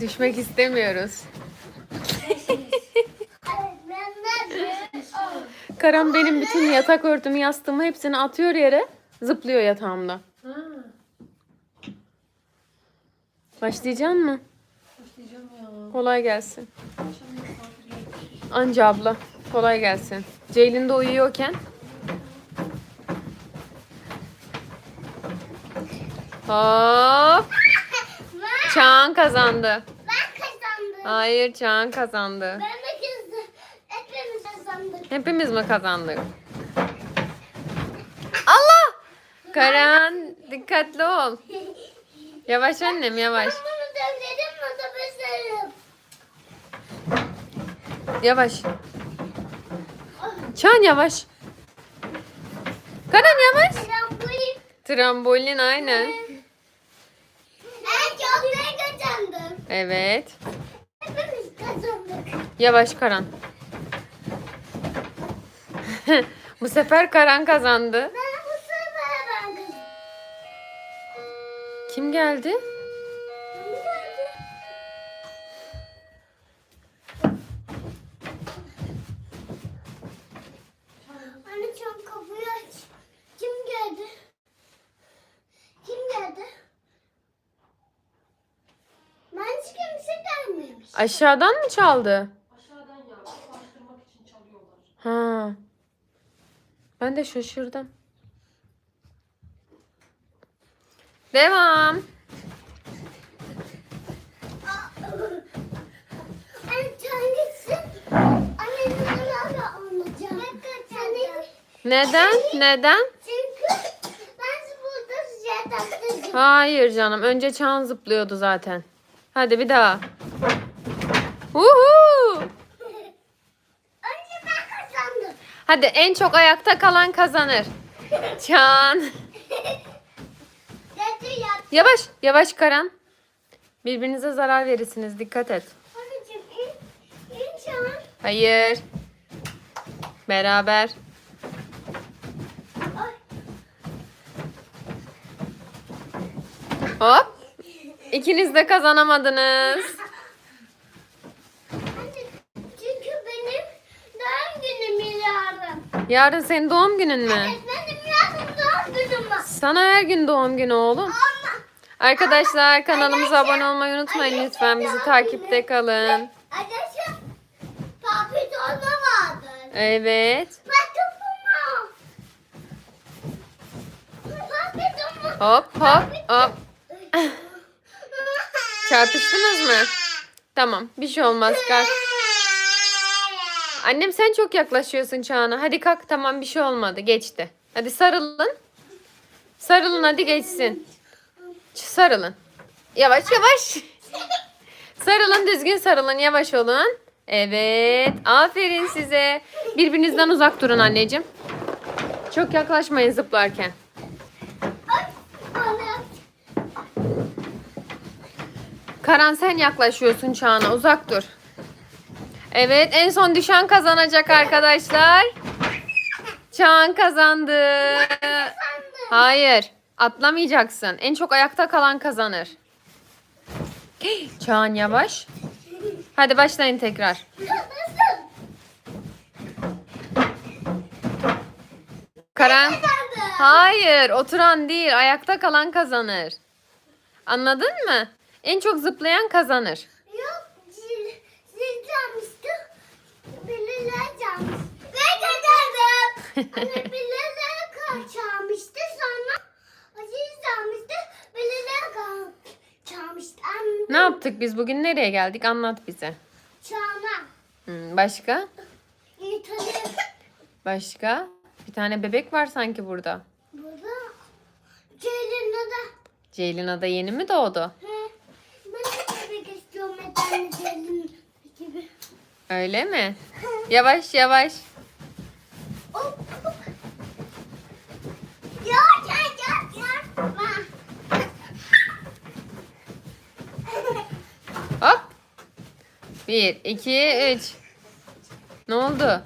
Düşmek istemiyoruz. Karan benim bütün yatak örtümü, yastığımı hepsini atıyor yere. Zıplıyor yatağımda. Başlayacaksın mı? başlayacağım ya. Kolay gelsin. Anca abla. Kolay gelsin. Ceylin de uyuyorken. Hop. Çağan kazandı. Ben kazandım. Hayır Çağan kazandı. Ben de kızdım. Hepimiz kazandık. Hepimiz mi kazandık? Allah! Karan dikkatli ol. Yavaş annem yavaş. Ben bunu mi da. Yavaş. Çağan yavaş. Karan yavaş. Trambolin. Trambolin aynen. En çok ne kazandım? Evet. Yavaş Karan. Bu sefer Karan kazandı. Ben bu sefer ben kazandım. Kim geldi? Kim geldi? Anne çabuk kapıyı aç. Kim geldi? Kim geldi? Bence kimse gelmemiş. Aşağıdan mı çaldı? Aşağıdan ya. Bastırmak için çalıyorlar. Ha. Ben de şaşırdım. Devam. Neden? Neden? çünkü ben burada size taktırdım. Hayır canım. Önce çan zıplıyordu zaten. Hadi bir daha. Uhu! Önce ben kazandım. Hadi en çok ayakta kalan kazanır. Yap. Yavaş, yavaş Karan. Birbirinize zarar verirsiniz. Dikkat et. Anneciğim in, in şu an. Hayır. Beraber. Hop. İkiniz de kazanamadınız. Anne, çünkü benim doğum günüm yarın. Senin doğum günün mü? Evet benim yarın doğum günüm var. Sana her gün doğum günü oğlum. Ama Arkadaşlar kanalımıza abone olmayı unutmayın lütfen. Bizi takipte kalın. Papi vardı. Evet. Hop hop hop. Çarpıştınız mı? Tamam bir şey olmaz kalk. Annem sen çok yaklaşıyorsun Çağan'a. Hadi kalk tamam bir şey olmadı geçti. Hadi sarılın. Sarılın hadi geçsin. Sarılın. Yavaş yavaş. Sarılın düzgün sarılın yavaş olun. Evet aferin size. Birbirinizden uzak durun anneciğim. Çok yaklaşmayın zıplarken. Karan sen yaklaşıyorsun Çağan'a uzak dur. Evet en son düşen kazanacak arkadaşlar. Çağan kazandı. Hayır atlamayacaksın. En çok ayakta kalan kazanır. Çağan yavaş. Hadi başlayın tekrar. Karan. Hayır oturan değil ayakta kalan kazanır. Anladın mı? En çok zıplayan kazanır. Kazandım. Anne birileri ka- çalmıştı sonra zil çalmıştı. Birileri ka- çalmıştı. Anne, Ne yaptık biz bugün nereye geldik anlat bize. Çağına. Hmm, başka? Başka? Bir tane bebek var sanki burada. Burada. Ceylin'de de. Ceylin da yeni mi doğdu? He. Ben de bebek istiyorum. Metalli Ceylin gibi. Öyle mi? Yavaş yavaş. Hop, hop. Hop. Bir, iki, üç. Ne oldu?